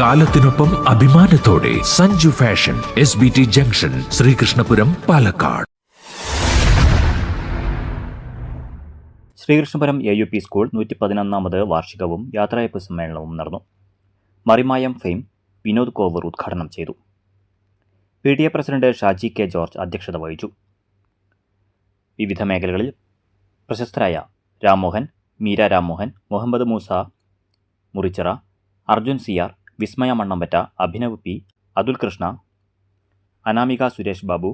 കാലത്തിനൊപ്പം അഭിമാനത്തോടെ Sanju fashion S B T junction Sreekrishnapuram Palakkad. Sreekrishnapuram A U P school നൂറ്റി പതിനൊന്നാമത് വാർഷികവും യാത്രയപ്പ് സമ്മേളനവും നടന്നു. മറിമായം ഫെയിം വിനോദ് കോവർ ഉദ്ഘാടനം ചെയ്തു. P T A president Shaji K George അധ്യക്ഷത വഹിച്ചു. വിവിധ മേഖലകളിൽ പ്രശസ്തരായ Rammohan Meera Rammohan Muhammad Moosa Murichira Arjun C R Vismaya Mannampatta Abhinav P Athul Krishna Anamika Suresh Babu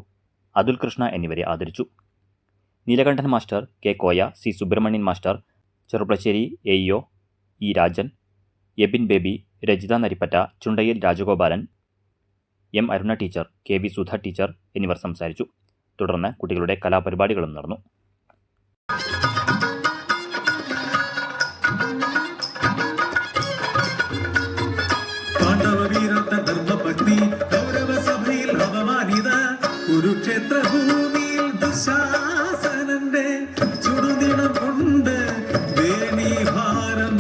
Athul Krishna എന്നിവരെ ആദരിച്ചു. Neelakandan master K Koya C Subrahmanyan master Cheruppassery A EO E Rajan Ebin Baby Rajitha Naripatta Chundayil Rajagopalan M Aruna teacher K V Sudha teacher എന്നിവർ സംസാരിച്ചു. തുടർന്ന് കുട്ടികളുടെ കലാപരിപാടികളും നടന്നു. കുരുക്ഷേത്ര ഭൂമിയിൽ ദുശാസനന്റെ ചുടുനിടമുണ്ട് ഭാരം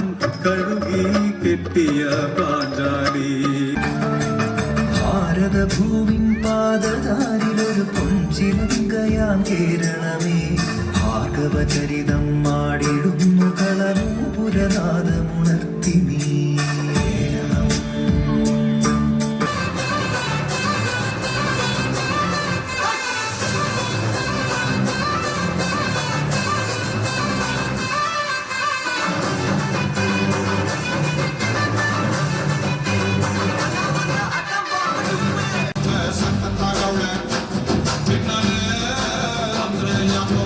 കഴുകി കെട്ടിയ പാഞ്ചാലി. ഭാരതഭൂവിൻ പാദധാരിലൊരു പൊഞ്ചിലങ്കയാം കേരളമേ. ഭാർഗവചരിതം മാടിടുന്നു Hallelujah.